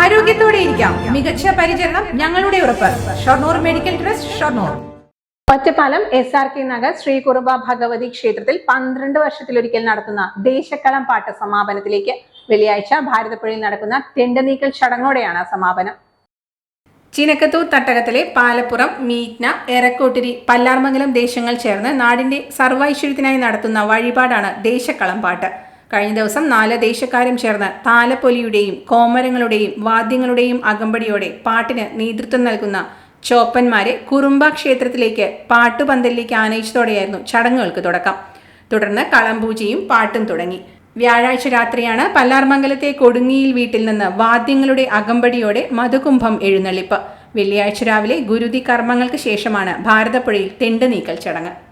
ആരോഗ്യത്തോടെ ഇരിക്കാം. മികച്ച പരിചരണം ഞങ്ങളുടെ ഉറപ്പ്. Shoranur medical trust Shoranur. Ottapalam S R K Nagar Shri Kuruba Bhagavathi ക്ഷേത്രത്തിൽ പന്ത്രണ്ട് വർഷത്തിലൊരിക്കൽ നടത്തുന്ന ദേശക്കളം പാട്ട് സമാപനത്തിലേക്ക് വെള്ളിയാഴ്ച ഭാരതപ്പുഴയിൽ നടക്കുന്ന തെണ്ടനീക്കൽ ചടങ്ങോടെയാണ് സമാപനം. ചിനക്കത്തൂർ തട്ടകത്തിലെ പാലപ്പുറം മീറ്റ്ന എറക്കോട്ടിരി പല്ലാർമംഗലം ദേശങ്ങൾ ചേർന്ന് നാടിന്റെ സർവൈശ്വര്യത്തിനായി നടത്തുന്ന വഴിപാടാണ് ദേശക്കളം പാട്ട്. കഴിഞ്ഞ ദിവസം നാല് ദേശക്കാരും ചേർന്ന് താലപ്പൊലിയുടെയും കോമരങ്ങളുടെയും വാദ്യങ്ങളുടെയും അകമ്പടിയോടെ പാട്ടിന് നേതൃത്വം നൽകുന്ന ചോപ്പന്മാരെ കുറുമ്പ ക്ഷേത്രത്തിലേക്ക് പാട്ടുപന്തലിലേക്ക് ആനയിച്ചതോടെയായിരുന്നു ചടങ്ങുകൾക്ക് തുടക്കം. തുടർന്ന് കളംപൂജയും പാട്ടും തുടങ്ങി. വ്യാഴാഴ്ച രാത്രിയാണ് പല്ലാർമംഗലത്തെ കൊടുങ്ങിയിൽ വീട്ടിൽ നിന്ന് വാദ്യങ്ങളുടെ അകമ്പടിയോടെ മധുകുംഭം എഴുന്നള്ളിപ്പ്. വെള്ളിയാഴ്ച രാവിലെ ഗുരുതി കർമ്മങ്ങൾക്ക് ശേഷമാണ് ഭാരതപ്പുഴയിൽ തെണ്ട് നീക്കൽ ചടങ്ങ്.